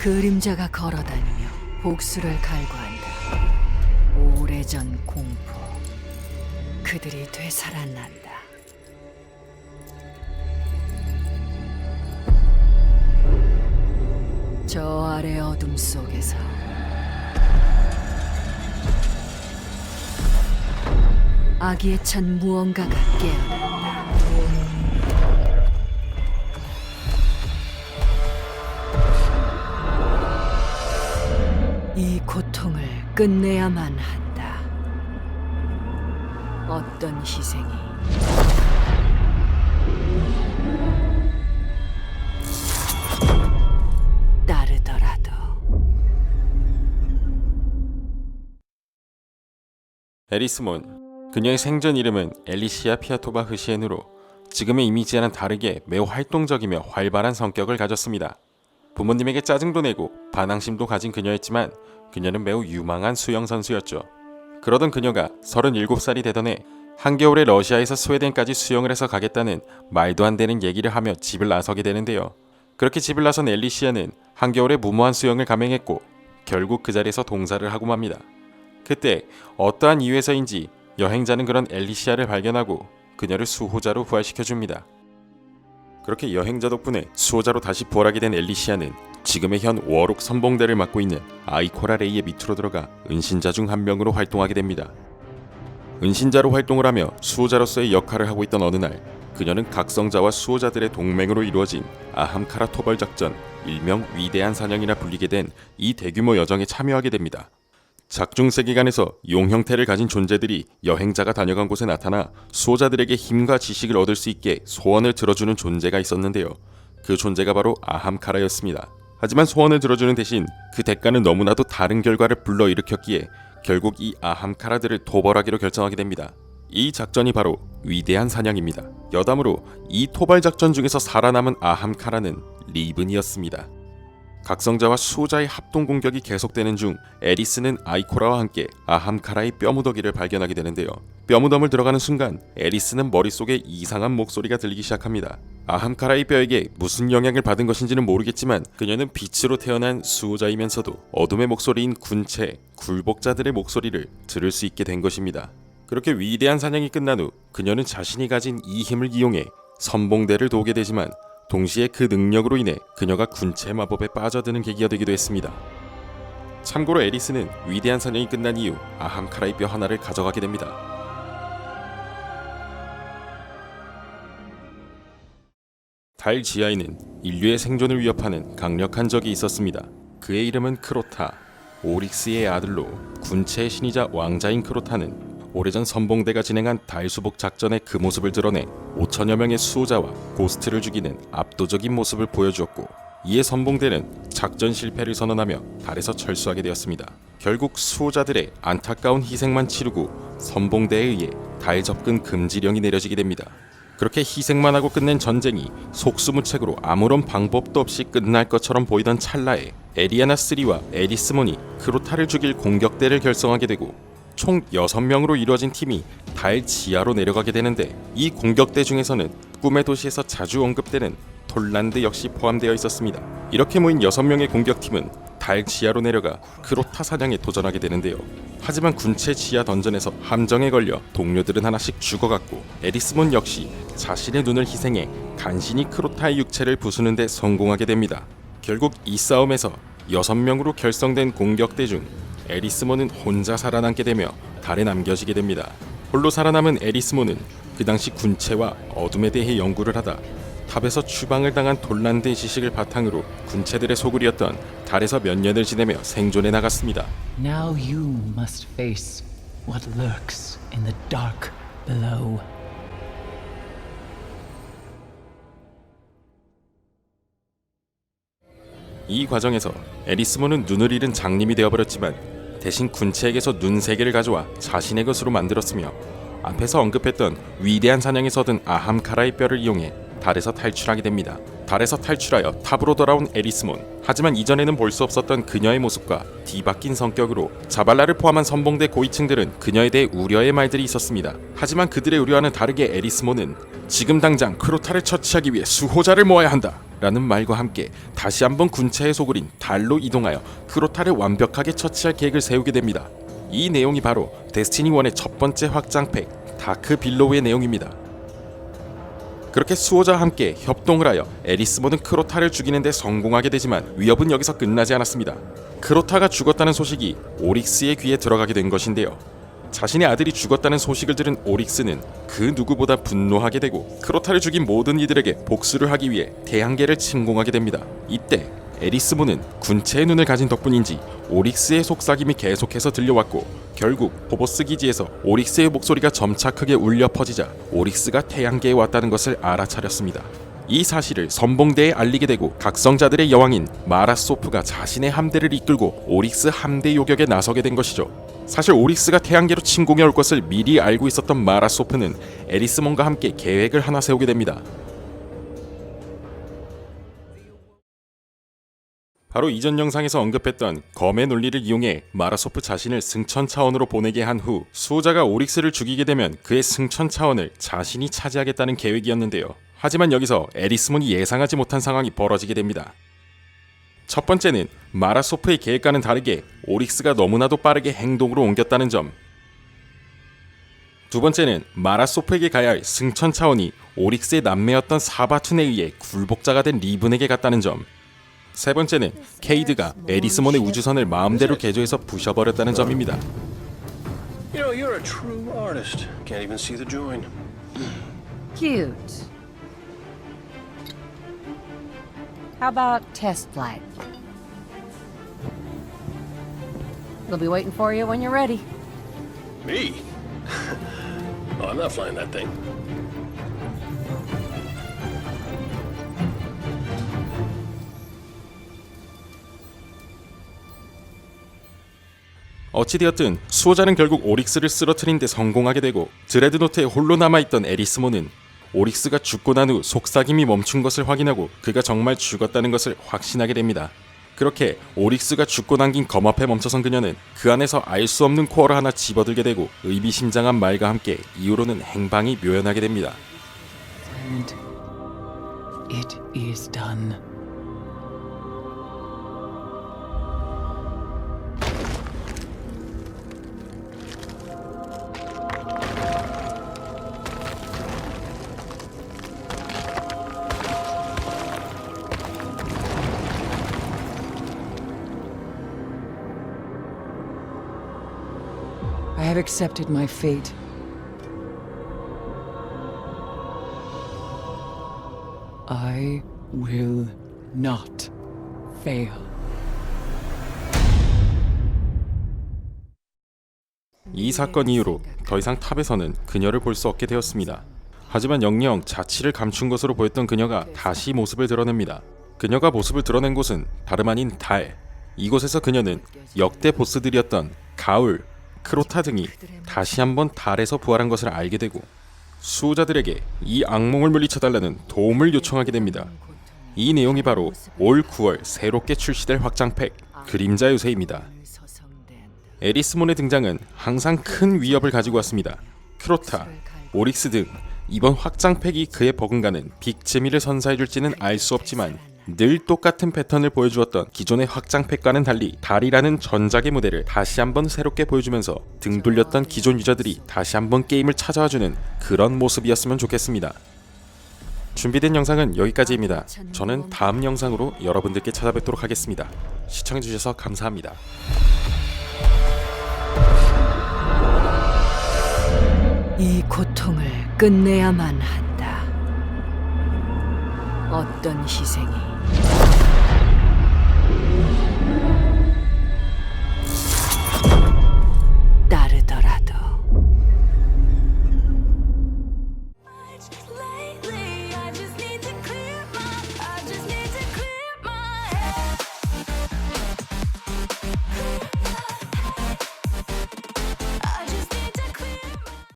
그림자가 걸어다니며 복수를 갈구한다. 오래전 공포. 그들이 되살아난다. 저 아래 어둠 속에서 아기에 찬 무언가가 깨어난다. 끝내야만 한다. 어떤 희생이 따르더라도 에리스몬 그녀의 생전 이름은 엘리시아 피아토바 흐시엔으로 지금의 이미지와는 다르게 매우 활동적이며 활발한 성격을 가졌습니다. 부모님에게 짜증도 내고 반항심도 가진 그녀였지만 그녀는 매우 유망한 수영 선수였죠. 그러던 그녀가 37살이 되던 해 한겨울에 러시아에서 스웨덴까지 수영을 해서 가겠다는 말도 안 되는 얘기를 하며 집을 나서게 되는데요. 그렇게 집을 나선 엘리시아는 한겨울에 무모한 수영을 감행했고 결국 그 자리에서 동사를 하고 맙니다. 그때 어떠한 이유에서인지 여행자는 그런 엘리시아를 발견하고 그녀를 수호자로 부활시켜 줍니다. 그렇게 여행자 덕분에 수호자로 다시 부활하게 된 엘리시아는 지금의 현 워록 선봉대를 맡고 있는 아이코라 레이의 밑으로 들어가 은신자 중 한 명으로 활동하게 됩니다. 은신자로 활동을 하며 수호자로서의 역할을 하고 있던 어느 날 그녀는 각성자와 수호자들의 동맹으로 이루어진 아함카라 토벌 작전 일명 위대한 사냥이라 불리게 된 이 대규모 여정에 참여하게 됩니다. 작중 세계관에서 용 형태를 가진 존재들이 여행자가 다녀간 곳에 나타나 수호자들에게 힘과 지식을 얻을 수 있게 소원을 들어주는 존재가 있었는데요. 그 존재가 바로 아함카라였습니다. 하지만 소원을 들어주는 대신 그 대가는 너무나도 다른 결과를 불러일으켰기에 결국 이 아함카라들을 도벌하기로 결정하게 됩니다. 이 작전이 바로 위대한 사냥입니다. 여담으로 이 토벌 작전 중에서 살아남은 아함카라는 리븐이었습니다. 각성자와 수호자의 합동 공격이 계속되는 중 에리스는 아이코라와 함께 아함카라의 뼈무더기를 발견하게 되는데요. 뼈무덤을 들어가는 순간 에리스는 머릿속에 이상한 목소리가 들리기 시작합니다. 아함카라의 뼈에게 무슨 영향을 받은 것인지는 모르겠지만 그녀는 빛으로 태어난 수호자이면서도 어둠의 목소리인 군체, 굴복자들의 목소리를 들을 수 있게 된 것입니다. 그렇게 위대한 사냥이 끝난 후 그녀는 자신이 가진 이 힘을 이용해 선봉대를 도우게 되지만 동시에 그 능력으로 인해 그녀가 군체 마법에 빠져드는 계기가 되기도 했습니다. 참고로 에리스는 위대한 사냥이 끝난 이후 아함카라의 뼈 하나를 가져가게 됩니다. 달 지하에는 인류의 생존을 위협하는 강력한 적이 있었습니다. 그의 이름은 크로타. 오릭스의 아들로 군체의 신이자 왕자인 크로타는 오래전 선봉대가 진행한 달 수복 작전의 그 모습을 드러내 5천여 명의 수호자와 고스트를 죽이는 압도적인 모습을 보여주었고 이에 선봉대는 작전 실패를 선언하며 달에서 철수하게 되었습니다. 결국 수호자들의 안타까운 희생만 치르고 선봉대에 의해 달 접근 금지령이 내려지게 됩니다. 그렇게 희생만 하고 끝낸 전쟁이 속수무책으로 아무런 방법도 없이 끝날 것처럼 보이던 찰나에 에리아나 3와 에리스몬이 크로타를 죽일 공격대를 결성하게 되고 총 6명으로 이루어진 팀이 달 지하로 내려가게 되는데 이 공격대 중에서는 꿈의 도시에서 자주 언급되는 톨란드 역시 포함되어 있었습니다. 이렇게 모인 6명의 공격팀은 달 지하로 내려가 크로타 사냥에 도전하게 되는데요. 하지만 군체 지하 던전에서 함정에 걸려 동료들은 하나씩 죽어갔고 에리스몬 역시 자신의 눈을 희생해 간신히 크로타의 육체를 부수는 데 성공하게 됩니다. 결국 이 싸움에서 6명으로 결성된 공격대 중 에리스몬은 혼자 살아남게 되며 달에 남겨지게 됩니다. 홀로 살아남은 에리스몬은 그 당시 군체와 어둠에 대해 연구를 하다 탑에서 추방을 당한 톨란드의 지식을 바탕으로 군체들의 소굴이었던 달에서 몇 년을 지내며 생존해 나갔습니다. Now you must face what lurks in the dark below. 이 과정에서 에리스몬은 눈을 잃은 장님이 되어버렸지만 대신 군체에게서 눈 세 개를 가져와 자신의 것으로 만들었으며 앞에서 언급했던 위대한 사냥에서 얻은 아함카라의 뼈를 이용해 달에서 탈출하게 됩니다. 달에서 탈출하여 탑으로 돌아온 에리스몬. 하지만 이전에는 볼 수 없었던 그녀의 모습과 뒤바뀐 성격으로 자발라를 포함한 선봉대 고위층들은 그녀에 대해 우려의 말들이 있었습니다. 하지만 그들의 우려와는 다르게 에리스몬은 지금 당장 크로타를 처치하기 위해 수호자를 모아야 한다. 라는 말과 함께 다시 한번 군차에 소굴인 달로 이동하여 크로타를 완벽하게 처치할 계획을 세우게 됩니다. 이 내용이 바로 데스티니 1의 첫 번째 확장팩 다크 빌로우의 내용입니다. 그렇게 수호자와 함께 협동을 하여 에리스몬은 크로타를 죽이는 데 성공하게 되지만 위협은 여기서 끝나지 않았습니다. 크로타가 죽었다는 소식이 오릭스의 귀에 들어가게 된 것인데요. 자신의 아들이 죽었다는 소식을 들은 오릭스는 그 누구보다 분노하게 되고 크로타를 죽인 모든 이들에게 복수를 하기 위해 태양계를 침공하게 됩니다. 이때 에리스몬은 군체의 눈을 가진 덕분인지 오릭스의 속삭임이 계속해서 들려왔고 결국 호보스 기지에서 오릭스의 목소리가 점차 크게 울려 퍼지자 오릭스가 태양계에 왔다는 것을 알아차렸습니다. 이 사실을 선봉대에 알리게 되고 각성자들의 여왕인 마라소프가 자신의 함대를 이끌고 오릭스 함대 요격에 나서게 된 것이죠. 사실 오릭스가 태양계로 침공해 올 것을 미리 알고 있었던 마라소프는 에리스몬과 함께 계획을 하나 세우게 됩니다. 바로 이전 영상에서 언급했던 검의 논리를 이용해 마라소프 자신을 승천 차원으로 보내게 한 후 수호자가 오릭스를 죽이게 되면 그의 승천 차원을 자신이 차지하겠다는 계획이었는데요. 하지만 여기서 에리스몬이 예상하지 못한 상황이 벌어지게 됩니다. 첫 번째는 마라소프의 계획과는 다르게 오릭스가 너무나도 빠르게 행동으로 옮겼다는 점. 두 번째는 마라소프에게 가야 할 승천 차원이 오릭스의 남매였던 사바툰에 의해 굴복자가 된 리븐에게 갔다는 점. 세 번째는 케이드가 에리스몬의 우주선을 마음대로 개조해서 부셔버렸다는 점입니다. You know, you're a true artist. Can't even see the join. Cute. How about test flight? We'll be waiting for you when you're ready. Me? oh, I'm not flying that thing. 어찌되었든 수호자는 결국 오릭스를 쓰러트린 데 성공하게 되고 드레드노트에 홀로 남아있던 에리스몬은 오릭스가 죽고 난 후 속삭임이 멈춘 것을 확인하고 그가 정말 죽었다는 것을 확신하게 됩니다. 그렇게 오릭스가 죽고 남긴 검 앞에 멈춰선 그녀는 그 안에서 알 수 없는 코어를 하나 집어들게 되고 의미심장한 말과 함께 이후로는 행방이 묘연하게 됩니다. I have accepted my fate. I will not fail. 이 사건 이후로 더 이상 탑에서는 그녀를 볼 수 없게 되었습니다. 하지만 영영 자취를 감춘 것으로 보였던 그녀가 다시 모습을 드러냅니다. 그녀가 모습을 드러낸 곳은 다름 아닌 달. 이곳에서 그녀는 역대 보스들이었던 가울, 크로타 등이 다시 한번 달에서 부활한 것을 알게 되고 수호자들에게 이 악몽을 물리쳐달라는 도움을 요청하게 됩니다. 이 내용이 바로 올 9월 새롭게 출시될 확장팩 그림자 요새입니다. 에리스몬의 등장은 항상 큰 위협을 가지고 왔습니다. 크로타, 오릭스 등 이번 확장팩이 그의 버금가는 빅재미를 선사해줄지는 알 수 없지만 늘 똑같은 패턴을 보여주었던 기존의 확장팩과는 달리 달이라는 전작의 무대를 다시 한번 새롭게 보여주면서 등 돌렸던 기존 유저들이 다시 한번 게임을 찾아와주는 그런 모습이었으면 좋겠습니다. 준비된 영상은 여기까지입니다. 저는 다음 영상으로 여러분들께 찾아뵙도록 하겠습니다. 시청해주셔서 감사합니다. 이 고통을 끝내야만 한다. 어떤 희생이